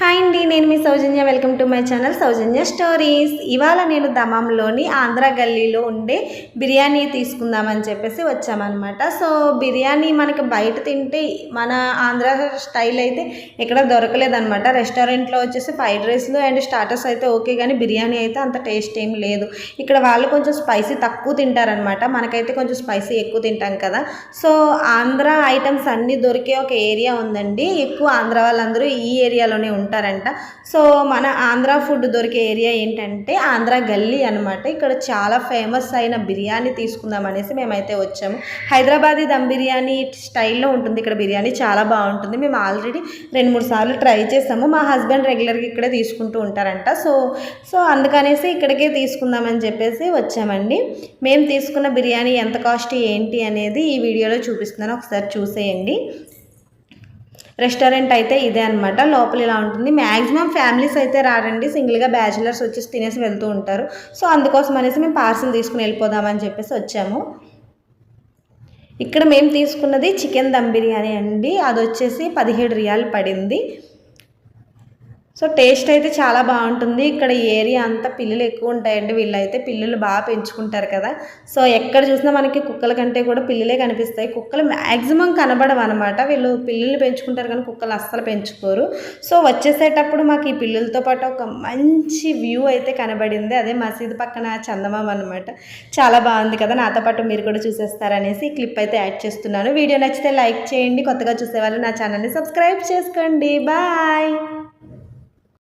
Hi అండి నేను మీ Soujanya. Welcome to my channel Soujanya stories. ఇవాళ నేను దమంలోని ఆంధ్ర గల్లీలో ఉండే బిర్యానీ తీసుకుందామని చెప్పేసి వచ్చామన్నమాట. సో బిర్యానీ మనకి బయట తింటే మన ఆంధ్ర స్టైల్ అయితే ఎక్కడ దొరకలేదనమాట రెస్టారెంట్లో వచ్చేసి ఫ్రైడ్ రైస్లు అండ్ స్టార్టర్స్ అయితే ఓకే కానీ బిర్యానీ అయితే అంత టేస్ట్ ఏం లేదు. ఇక్కడ వాళ్ళు కొంచెం స్పైసీ తక్కువ తింటారనమాట మనకైతే కొంచెం స్పైసీ ఎక్కువ తింటాం కదా. సో ఆంధ్ర ఐటమ్స్ అన్నీ దొరికే ఒక ఏరియా ఉందండి. ఎక్కువ ఆంధ్ర వాళ్ళందరూ ఈ ఏరియాలోనే ఉంటారంట. సో మన ఆంధ్ర ఫుడ్ దొరికే ఏరియా ఏంటంటే ఆంధ్ర గల్లీ అనమాట ఇక్కడ చాలా ఫేమస్ అయిన బిర్యానీ తీసుకుందాం అనేసి మేమైతే వచ్చాము. హైదరాబాదీ దమ్ బిర్యానీ స్టైల్లో ఉంటుంది. ఇక్కడ బిర్యానీ చాలా బాగుంటుంది. మేము ఆల్రెడీ రెండు మూడు సార్లు ట్రై చేసాము. మా హస్బెండ్ రెగ్యులర్గా ఇక్కడే తీసుకుంటూ ఉంటారంట. సో సో అందుకనేసి ఇక్కడికే తీసుకుందామని చెప్పేసి వచ్చామండి. మేము తీసుకున్న బిర్యానీ ఎంత కాస్ట్ ఏంటి అనేది ఈ వీడియోలో చూపిస్తున్నాను. ఒకసారి చూసేయండి. రెస్టారెంట్ అయితే ఇదే అనమాట లోపల ఇలా ఉంటుంది. మ్యాక్సిమం ఫ్యామిలీస్ అయితే రారండి. సింగిల్గా బ్యాచిలర్స్ వచ్చేసి తినేసి వెళ్తూ ఉంటారు. సో అందుకోసం అనేసి మేము పార్సిల్ తీసుకుని వెళ్ళిపోదామని చెప్పేసి వచ్చాము. ఇక్కడ మేము తీసుకున్నది చికెన్ దమ్ బిర్యానీ అండి. అది వచ్చేసి పదిహేడు రియాలు పడింది. సో టేస్ట్ అయితే చాలా బాగుంటుంది. ఇక్కడ ఏరియా అంతా పిల్లులు ఎక్కువ ఉంటాయండి. వీళ్ళైతే పిల్లులు బాగా పెంచుకుంటారు కదా. సో ఎక్కడ చూసినా మనకి కుక్కల కంటే కూడా పిల్లులే కనిపిస్తాయి. కుక్కలు మ్యాక్సిమం కనబడవు అనమాట వీళ్ళు పిల్లులు పెంచుకుంటారు కానీ కుక్కలు అస్సలు పెంచుకోరు. సో వచ్చేసేటప్పుడు మాకు ఈ పిల్లులతో పాటు ఒక మంచి వ్యూ అయితే కనబడింది. అదే మసీదు పక్కన చందమామ అనమాట చాలా బాగుంది కదా. నాతో పాటు మీరు కూడా చూసేస్తారనేసి ఈ క్లిప్ అయితే యాడ్ చేస్తున్నాను. వీడియో నచ్చితే లైక్ చేయండి. కొత్తగా చూసేవాళ్ళు నా ఛానల్ని సబ్స్క్రైబ్ చేసుకోండి. బాయ్.